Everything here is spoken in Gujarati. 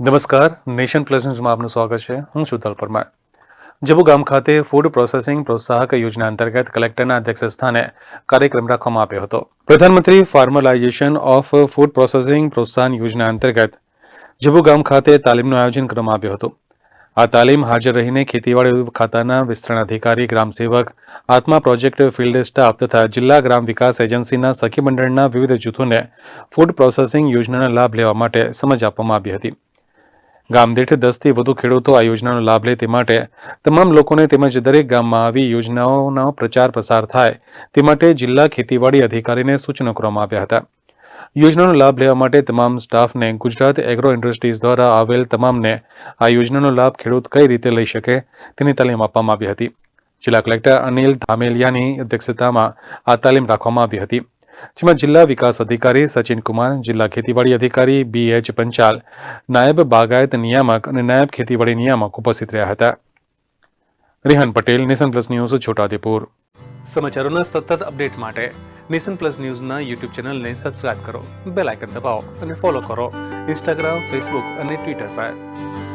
નમસ્કાર, નેશન પ્લસ ન્યૂઝમાં આપનું સ્વાગત છે. હું સુતલ પરમાર જબુ ગામ ખાતે ફૂડ પ્રોસેસિંગ પ્રોત્સાહક યોજના અંતર્ગત કલેક્ટરના અધ્યક્ષ સ્થાને કાર્યક્રમ રાખવામાં આવ્યો હતો. પ્રધાનમંત્રી ફાર્મલાઇઝેશન ઓફ ફૂડ પ્રોસેસિંગ પ્રોત્સાહન યોજના અંતર્ગત જબુ ગામ ખાતે તાલીમનું આયોજન કરવામાં આવ્યું હતું. આ તાલીમ હાજર રહીને ખેતીવાડી ખાતાના વિસ્તરણ અધિકારી ગ્રામસેવક આત્મા પ્રોજેક્ટ ફિલ્ડ સ્ટાફ તથા જિલ્લા ગ્રામ વિકાસ એજન્સીના સખી મંડળના વિવિધ જૂથોને ફૂડ પ્રોસેસિંગ યોજનાનો લાભ લેવા માટે સમજ આપવામાં આવી હતી. ગામ દીઠ દસથી વધુ ખેડૂતો આ યોજનાનો લાભ લે તે માટે તમામ લોકોને તેમજ દરેક ગામમાં આવી યોજનાઓનો પ્રચાર પ્રસાર થાય તે માટે જિલ્લા ખેતીવાડી અધિકારીને સૂચનો કરવામાં આવ્યા હતા. યોજનાનો લાભ લેવા માટે તમામ સ્ટાફને ગુજરાત એગ્રો ઇન્ડસ્ટ્રીઝ દ્વારા આવેલ તમામને આ યોજનાનો લાભ ખેડૂત કઈ રીતે લઈ શકે તેની તાલીમ આપવામાં આવી હતી. જિલ્લા કલેક્ટર અનિલ ધામેલિયાની અધ્યક્ષતામાં આ તાલીમ રાખવામાં આવી હતી. જેમાં જિલ્લા વિકાસ અધિકારી સચિન કુમાર, જિલ્લા ખેતીવાડી અધિકારી બી એચ પંચાલ, નાયબ બાગાયત નિયામક અને નાયબ ખેતીવાડી નિયામક ઉપસ્થિત રહ્યા હતા. Rehan Patel, nation plus news, Chhota Udepur. સમાચારોના સતત અપડેટ માટે નેશન પ્લસ ન્યૂઝના યુટ્યુબ ચેનલને સબસ્ક્રાઇબ કરો, બેલ આઇકન દબાવો અને ફોલો કરો ઇન્સ્ટાગ્રામ, ફેસબુક અને ટ્વિટર પર.